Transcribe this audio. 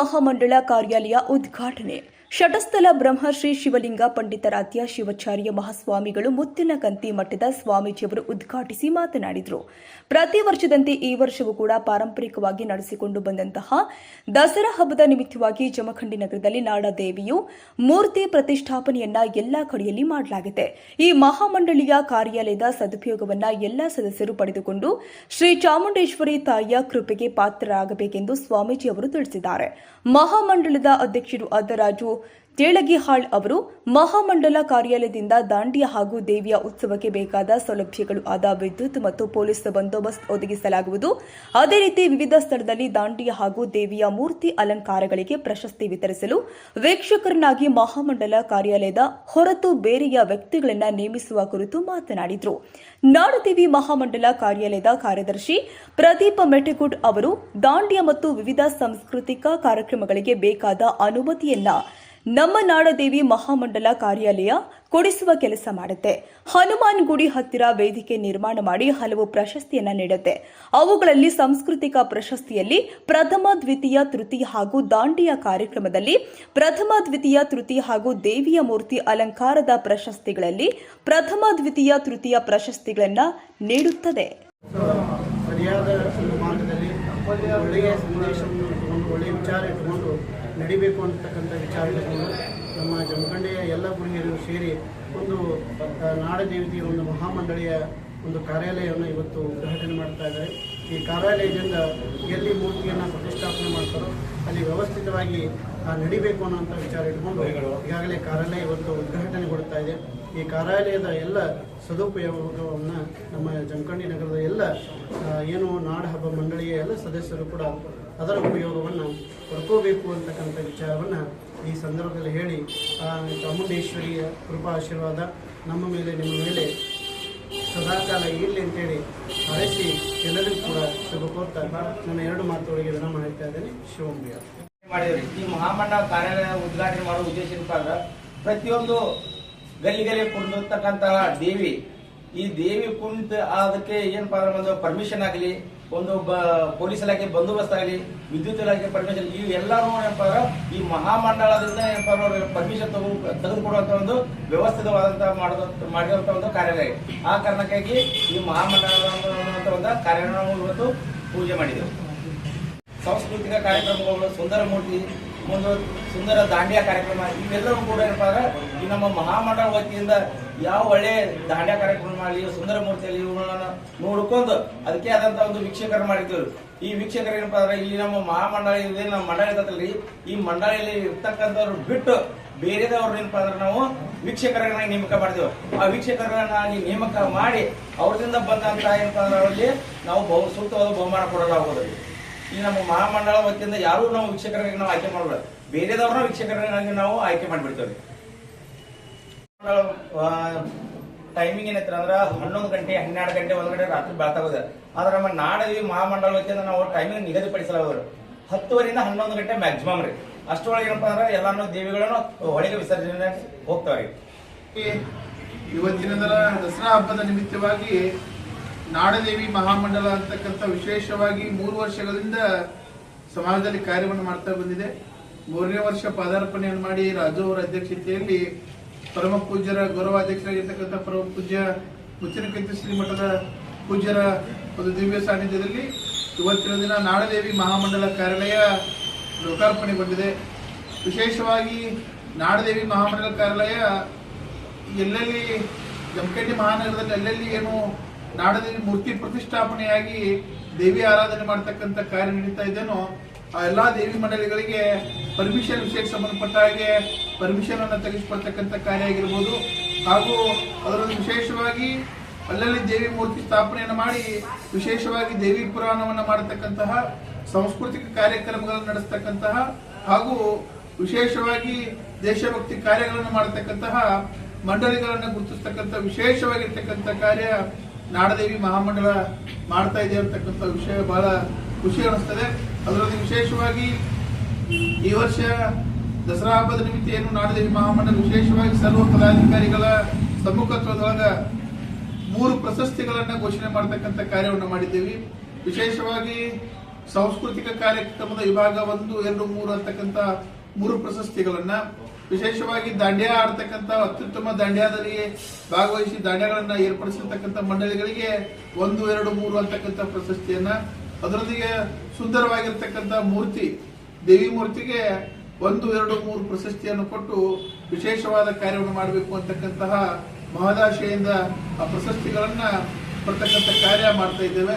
ಮಹಾಮಂಡಳ ಕಾರ್ಯಾಲಯ ಉದ್ಘಾಟನೆ. ಶಟಸ್ಥಲ ಬ್ರಹ್ಮಶ್ರೀ ಶಿವಲಿಂಗ ಪಂಡಿತಾರಾಧ್ಯ ಶಿವಾಚಾರ್ಯ ಮಹಾಸ್ವಾಮಿಗಳು ಮುತ್ತಿನ ಕಂತಿ ಮಠದ ಸ್ವಾಮೀಜಿಯವರು ಉದ್ಘಾಟಿಸಿ ಮಾತನಾಡಿದರು. ಪ್ರತಿ ವರ್ಷದಂತೆ ಈ ವರ್ಷವೂ ಕೂಡ ಪಾರಂಪರಿಕವಾಗಿ ನಡೆಸಿಕೊಂಡು ಬಂದಂತಹ ದಸರಾ ಹಬ್ಬದ ನಿಮಿತ್ತವಾಗಿ ಜಮಖಂಡಿ ನಗರದಲ್ಲಿ ನಾಡದೇವಿಯು ಮೂರ್ತಿ ಪ್ರತಿಷ್ಠಾಪನೆಯನ್ನ ಎಲ್ಲಾ ಕಡೆಯಲ್ಲಿ ಮಾಡಲಾಗಿದೆ. ಈ ಮಹಾಮಂಡಳಿಯ ಕಾರ್ಯಾಲಯದ ಸದುಪಯೋಗವನ್ನ ಎಲ್ಲಾ ಸದಸ್ಯರು ಪಡೆದುಕೊಂಡು ಶ್ರೀ ಚಾಮುಂಡೇಶ್ವರಿ ತಾಯಿಯ ಕೃಪೆಗೆ ಪಾತ್ರರಾಗಬೇಕೆಂದು ಸ್ವಾಮೀಜಿ ಅವರು ತಿಳಿಸಿದ್ದಾರೆ. ಮಹಾಮಂಡಳದ ಅಧ್ಯಕ್ಷರು ಅದ್ದರಾಜು ತೇಳಗಿಹಾಳ್ ಅವರು ಮಹಾಮಂಡಲ ಕಾರ್ಯಾಲಯದಿಂದ ದಾಂಡಿಯ ಹಾಗೂ ದೇವಿಯ ಉತ್ಸವಕ್ಕೆ ಬೇಕಾದ ಸೌಲಭ್ಯಗಳು ಆದ ವಿದ್ಯುತ್ ಮತ್ತು ಪೊಲೀಸ್ ಬಂದೋಬಸ್ತ್ ಒದಗಿಸಲಾಗುವುದು. ಅದೇ ರೀತಿ ವಿವಿಧ ಸ್ಥಳದಲ್ಲಿ ದಾಂಡಿಯ ಹಾಗೂ ದೇವಿಯ ಮೂರ್ತಿ ಅಲಂಕಾರಗಳಿಗೆ ಪ್ರಶಸ್ತಿ ವಿತರಿಸಲು ವೀಕ್ಷಕರನ್ನಾಗಿ ಮಹಾಮಂಡಲ ಕಾರ್ಯಾಲಯದ ಹೊರತು ಬೇರೆಯ ವ್ಯಕ್ತಿಗಳನ್ನು ನೇಮಿಸುವ ಕುರಿತು ಮಾತನಾಡಿದರು. ನಾಡದೇವಿ ಮಹಾಮಂಡಲ ಕಾರ್ಯಾಲಯದ ಕಾರ್ಯದರ್ಶಿ ಪ್ರದೀಪ ಮೆಟಗುಡ್ ಅವರು ದಾಂಡಿಯ ಮತ್ತು ವಿವಿಧ ಸಾಂಸ್ಕೃತಿಕ ಕಾರ್ಯಕ್ರಮಗಳಿಗೆ ಬೇಕಾದ ಅನುಮತಿಯನ್ನ ನಮ್ಮ ನಾಡದೇವಿ ಮಹಾಮಂಡಲ ಕಾರ್ಯಾಲಯ ಕೊಡಿಸುವ ಕೆಲಸ ಮಾಡುತ್ತೆ. ಹನುಮಾನ್ ಗುಡಿ ಹತ್ತಿರ ವೇದಿಕೆ ನಿರ್ಮಾಣ ಮಾಡಿ ಹಲವು ಪ್ರಶಸ್ತಿಯನ್ನು ನೀಡುತ್ತೆ. ಅವುಗಳಲ್ಲಿ ಸಾಂಸ್ಕೃತಿಕ ಪ್ರಶಸ್ತಿಯಲ್ಲಿ ಪ್ರಥಮ, ದ್ವಿತೀಯ, ತೃತೀಯ ಹಾಗೂ ದಾಂಡಿಯ ಕಾರ್ಯಕ್ರಮದಲ್ಲಿ ಪ್ರಥಮ, ದ್ವಿತೀಯ, ತೃತೀಯ ಹಾಗೂ ದೇವಿಯ ಮೂರ್ತಿ ಅಲಂಕಾರದ ಪ್ರಶಸ್ತಿಗಳಲ್ಲಿ ಪ್ರಥಮ, ದ್ವಿತೀಯ, ತೃತೀಯ ಪ್ರಶಸ್ತಿಗಳನ್ನು ನೀಡುತ್ತದೆ. ಸರಿಯಾದ ಮಾರ್ಗದಲ್ಲಿ ಒಳ್ಳೆಯ ಸಂದೇಶವನ್ನು ಒಳ್ಳೆಯ ವಿಚಾರ ಇಟ್ಟುಕೊಂಡು ನಡಿಬೇಕು ಅಂತಕ್ಕಂಥ ವಿಚಾರಗಳನ್ನು ನಮ್ಮ ಜಮಖಂಡೆಯ ಎಲ್ಲ ಗುರುಹಿರಿಯರು ಸೇರಿ ಒಂದು ನಾಡ ನಾಡದೇವತೆಯ ಒಂದು ಮಹಾಮಂಡಳಿಯ ಒಂದು ಕಾರ್ಯಾಲಯವನ್ನು ಇವತ್ತು ಉದ್ಘಾಟನೆ ಮಾಡ್ತಾ ಇದ್ದಾರೆ. ಈ ಕಾರ್ಯಾಲಯದಿಂದ ಎಲ್ಲಿ ಮೂರ್ತಿಯನ್ನು ಪ್ರತಿಷ್ಠಾಪನೆ ಮಾಡ್ತಾರೋ ಅಲ್ಲಿ ವ್ಯವಸ್ಥಿತವಾಗಿ ನಡಿಬೇಕು ಅನ್ನೋಂಥ ವಿಚಾರ ಇಟ್ಕೊಂಡು ಈಗಾಗಲೇ ಕಾರ್ಯಾಲಯ ಇವತ್ತು ಉದ್ಘಾಟನೆ ಕೊಡ್ತಾ ಇದೆ. ಈ ಕಾರ್ಯಾಲಯದ ಎಲ್ಲ ಸದುಪಯೋಗವನ್ನು ನಮ್ಮ ಜಮಖಂಡಿ ನಗರದ ಎಲ್ಲ ಏನು ನಾಡ ಹಬ್ಬ ಮಂಡಳಿಯ ಎಲ್ಲ ಸದಸ್ಯರು ಕೂಡ ಅದರ ಉಪಯೋಗವನ್ನು ಪಡ್ಕೋಬೇಕು ಅಂತಕ್ಕಂಥ ವಿಚಾರವನ್ನು ಈ ಸಂದರ್ಭದಲ್ಲಿ ಹೇಳಿ ಆ ಚಾಮುಂಡೇಶ್ವರಿಯ ಕೃಪಾ ಆಶೀರ್ವಾದ ನಮ್ಮ ಮೇಲೆ ನಿಮ್ಮ ಮೇಲೆ ಸದಾಕಾಲ ಇರಲಿ ಅಂತೇಳಿ ಹರಸಿ ಎಲ್ಲರಿಗೂ ಕೂಡ ಶುಭ ಕೋರ್ತಾ ನನ್ನ ಎರಡು ಮಾತುಗಳಿಗೆ ವಿರಾಮ ಹೇಳ್ತಾ ಇದ್ದೇನೆ. ಶಿವಮೊಗ್ಗ. ಮಾಡಿದ್ರಿ ಈ ಮಹಾಮಂಡಲ ಕಾರ್ಯಾಲಯ ಉದ್ಘಾಟನೆ ಮಾಡುವ ಉದ್ದೇಶ ಏನಪ್ಪ ಅಂದ್ರೆ ಪ್ರತಿಯೊಂದು ಗಲ್ಲಿ ಗಲ್ಲಿ ಕುಂಡಿರ್ತಕ್ಕಂತಹ ದೇವಿ, ಈ ದೇವಿ ಕುಂತ ಅದಕ್ಕೆ ಏನಪ್ಪ ಅಂದ್ರೆ ಒಂದು ಪರ್ಮಿಷನ್ ಆಗಲಿ, ಒಂದು ಪೊಲೀಸ್ ಇಲಾಖೆ ಬಂದೋಬಸ್ತ್ ಆಗಲಿ, ವಿದ್ಯುತ್ ಇಲಾಖೆ ಪರ್ಮಿಷನ್ ಇವು ಎಲ್ಲರೂ ಏನಪ್ಪ ಈ ಮಹಾಮಂಡಲದಿಂದ ಏನಪ್ಪ ಪರ್ಮಿಷನ್ ತಗೋ ತೆಗೆದುಕೊಡುವಂತ ಒಂದು ವ್ಯವಸ್ಥಿತವಾದಂತ ಮಾಡಿದ ಮಾಡಿರುವಂತ ಒಂದು ಕಾರ್ಯಾಲಯ. ಆ ಕಾರಣಕ್ಕಾಗಿ ಈ ಮಹಾಮಂಡಲ ಒಂದು ಕಾರ್ಯಾಲಯ ಇವತ್ತು ಪೂಜೆ ಮಾಡಿದೆವು ಸಾಂಸ್ಕೃತಿಕ ಕಾರ್ಯಕ್ರಮಗಳು, ಸುಂದರ ಮೂರ್ತಿ, ಒಂದು ಸುಂದರ ದಾಂಡ್ಯ ಕಾರ್ಯಕ್ರಮ, ಇವೆಲ್ಲವೂ ಕೂಡ ಏನಪ್ಪ ಅಂದ್ರೆ ಈ ನಮ್ಮ ಮಹಾಮಂಡಲ ವತಿಯಿಂದ ಯಾವ ಒಳ್ಳೆ ದಾಂಡ್ಯ ಕಾರ್ಯಕ್ರಮ ಆಗಲಿ ಸುಂದರ ಮೂರ್ತಿಯಲ್ಲಿ ಇವುಗಳನ್ನ ನೋಡ್ಕೊಂಡು ಅದಕ್ಕೆ ಆದಂತ ಒಂದು ವೀಕ್ಷಕರು ಮಾಡಿದ್ದೇವೆ ಈ ವೀಕ್ಷಕರು ಏನಪ್ಪಾ ಅಂದ್ರೆ ಇಲ್ಲಿ ನಮ್ಮ ಮಹಾಮಂಡಳ ಇದೆ ನಮ್ಮ ಮಂಡಳ ಇರ್ತೈತಲ್ರಿ ಈ ಮಂಡಳಿಯಲ್ಲಿ ಇರ್ತಕ್ಕಂಥವ್ರು ಬಿಟ್ಟು ಬೇರೆದವ್ರು ಏನಪ್ಪಾ ಅಂದ್ರೆ ನಾವು ವೀಕ್ಷಕರನ್ನ ನೇಮಕ ಮಾಡಿದೆವು. ಆ ವೀಕ್ಷಕರನ್ನ ನೇಮಕ ಮಾಡಿ ಅವ್ರದಿಂದ ಬಂದಂತ ಏನಪ್ಪಾ ಅಂದ್ರೆ ಅವರಿಗೆ ನಾವು ಬಹು ಸೂಕ್ತವಾದ ಬಹುಮಾನ ಕೊಡಲಾಗುವುದು. ಈ ನಮ್ಮ ಮಹಾಮಂಡಳ ವತಿಯಿಂದ ಯಾರು ನಾವು ವೀಕ್ಷಕರಾಗಿ ನಾವು ಆಯ್ಕೆ ಮಾಡಬಾರ್ದು. ಬೇರೆದವ್ರನ್ನ ವೀಕ್ಷಕರಾಗಿ ನಾವು ಆಯ್ಕೆ ಮಾಡಿಬಿಡ್ತೇವೆ. ಟೈಮಿಂಗ್ ಏನೈತ್ರ ಅಂದ್ರೆ ಹನ್ನೊಂದು ಗಂಟೆ, ಹನ್ನೆರಡು ಗಂಟೆ, ಒಂದ್ ಗಂಟೆ ರಾತ್ರಿ ಬೆಳತಾಗೋದ. ಆದ್ರೆ ನಮ್ಮ ನಾಡವಿ ಮಹಾಮಂಡಳ ವತಿಯಿಂದ ನಾವು ಟೈಮಿಂಗ್ ನಿಗದಿಪಡಿಸಲಾಗೋದು. ಹತ್ತುವರಿಂದ ಹನ್ನೊಂದು ಗಂಟೆ ಮ್ಯಾಕ್ಸಿಮಮ್ ರೀ. ಅಷ್ಟೊಳಗೆ ಏನಪ್ಪಾ ಅಂದ್ರೆ ಎಲ್ಲಾನು ದೇವಿಗಳನ್ನು ಹೊಳಿಗೆ ವಿಸರ್ಜನೆ ಹೋಗ್ತಾವ್ರಿ. ಇವತ್ತಿನ ದಸರಾ ಹಬ್ಬದ ನಿಮಿತ್ತವಾಗಿ ನಾಡದೇವಿ ಮಹಾಮಂಡಲ ಅಂತಕ್ಕಂಥ ವಿಶೇಷವಾಗಿ ಮೂರು ವರ್ಷಗಳಿಂದ ಸಮಾಜದಲ್ಲಿ ಕಾರ್ಯವನ್ನು ಮಾಡ್ತಾ ಬಂದಿದೆ. ಮೂರನೇ ವರ್ಷ ಪಾದಾರ್ಪಣೆಯನ್ನು ಮಾಡಿ ರಾಜು ಅವರ ಅಧ್ಯಕ್ಷತೆಯಲ್ಲಿ ಪರಮ ಪೂಜ್ಯರ ಗೌರವಾಧ್ಯಕ್ಷರಾಗಿರ್ತಕ್ಕಂಥ ಪರಮ ಪೂಜ್ಯ ಮುಚ್ಚಿನಕಂತಿ ಶ್ರೀ ಮಠದ ಪೂಜ್ಯರ ಒಂದು ದಿವ್ಯ ಸಾನ್ನಿಧ್ಯದಲ್ಲಿ ಇವತ್ತಿನ ದಿನ ನಾಡದೇವಿ ಮಹಾಮಂಡಲ ಕಾರ್ಯಾಲಯ ಲೋಕಾರ್ಪಣೆಗೊಂಡಿದೆ. ವಿಶೇಷವಾಗಿ ನಾಡದೇವಿ ಮಹಾಮಂಡಲ ಕಾರ್ಯಾಲಯ ಎಲ್ಲೆಲ್ಲಿ, ಜಮಖಂಡಿ ಮಹಾನಗರದಲ್ಲಿ ಎಲ್ಲೆಲ್ಲಿ ಏನು ನಾಡದೇವಿ ಮೂರ್ತಿ ಪ್ರತಿಷ್ಠಾಪನೆಯಾಗಿ ದೇವಿ ಆರಾಧನೆ ಮಾಡ್ತಕ್ಕಂಥ ಕಾರ್ಯ ನಡೀತಾ ಇದ್ದೇನೋ ಆ ಎಲ್ಲಾ ದೇವಿ ಮಂಡಳಿಗಳಿಗೆ ಪರ್ಮಿಷನ್ ವಿಷಯಕ್ಕೆ ಸಂಬಂಧಪಟ್ಟ ಹಾಗೆ ಪರ್ಮಿಷನ್ ಅನ್ನು ತೆಗೆಸಿಕೊಳ್ತಕ್ಕಂಥ ಕಾರ್ಯ ಆಗಿರ್ಬೋದು. ಹಾಗೂ ಅದರಲ್ಲಿ ವಿಶೇಷವಾಗಿ ಅಲ್ಲಲ್ಲಿ ದೇವಿ ಮೂರ್ತಿ ಸ್ಥಾಪನೆಯನ್ನು ಮಾಡಿ ವಿಶೇಷವಾಗಿ ದೇವಿ ಪುರಾಣವನ್ನು ಮಾಡತಕ್ಕಂತಹ ಸಾಂಸ್ಕೃತಿಕ ಕಾರ್ಯಕ್ರಮಗಳನ್ನು ನಡೆಸ್ತಕ್ಕಂತಹ ಹಾಗೂ ವಿಶೇಷವಾಗಿ ದೇಶಭಕ್ತಿ ಕಾರ್ಯಗಳನ್ನು ಮಾಡತಕ್ಕಂತಹ ಮಂಡಳಿಗಳನ್ನು ಗುರುತಿಸ್ತಕ್ಕಂಥ ವಿಶೇಷವಾಗಿರ್ತಕ್ಕಂಥ ಕಾರ್ಯ ನಾಡದೇವಿ ಮಹಾಮಂಡಲ ಮಾಡ್ತಾ ಇದೆ ಅಂತಕ್ಕಂಥ ವಿಷಯ ಬಹಳ ಖುಷಿ ಅನಿಸ್ತದೆ. ಅದರಲ್ಲಿ ವಿಶೇಷವಾಗಿ ಈ ವರ್ಷ ದಸರಾ ಹಬ್ಬದ ನಿಮಿತ್ತ ಏನು ನಾಡದೇವಿ ಮಹಾಮಂಡಲ ವಿಶೇಷವಾಗಿ ಸರ್ವ ಪದಾಧಿಕಾರಿಗಳ ಸಮ್ಮುಖತ್ವದೊಳಗ ಮೂರು ಪ್ರಶಸ್ತಿಗಳನ್ನ ಘೋಷಣೆ ಮಾಡತಕ್ಕಂಥ ಕಾರ್ಯವನ್ನು ಮಾಡಿದ್ದೇವೆ. ವಿಶೇಷವಾಗಿ ಸಾಂಸ್ಕೃತಿಕ ಕಾರ್ಯಕ್ರಮದ ವಿಭಾಗ ಒಂದು, ಎರಡು, ಮೂರು ಅಂತಕ್ಕಂಥ ಮೂರು ಪ್ರಶಸ್ತಿಗಳನ್ನ ವಿಶೇಷವಾಗಿ ದಾಂಡ್ಯ ಆಡ್ತಕ್ಕಂಥ ಅತ್ಯುತ್ತಮ ದಾಂಡ್ಯದಲ್ಲಿ ಭಾಗವಹಿಸಿ ದಾಂಡ್ಯಗಳನ್ನ ಏರ್ಪಡಿಸಿರ್ತಕ್ಕಂಥ ಮಂಡಳಿಗಳಿಗೆ ಒಂದು, ಎರಡು, ಮೂರು ಅಂತಕ್ಕಂಥ ಪ್ರಶಸ್ತಿಯನ್ನ. ಅದರೊಂದಿಗೆ ಸುಂದರವಾಗಿರ್ತಕ್ಕಂಥ ಮೂರ್ತಿ, ದೇವಿ ಮೂರ್ತಿಗೆ ಒಂದು, ಎರಡು, ಮೂರು ಪ್ರಶಸ್ತಿಯನ್ನು ಕೊಟ್ಟು ವಿಶೇಷವಾದ ಕಾರ್ಯವನ್ನು ಮಾಡಬೇಕು ಅಂತಕ್ಕಂತಹ ಮಹದಾಶೆಯಿಂದ ಆ ಪ್ರಶಸ್ತಿಗಳನ್ನ ಕೊಡ್ತಕ್ಕಂಥ ಕಾರ್ಯ ಮಾಡ್ತಾ ಇದ್ದೇವೆ.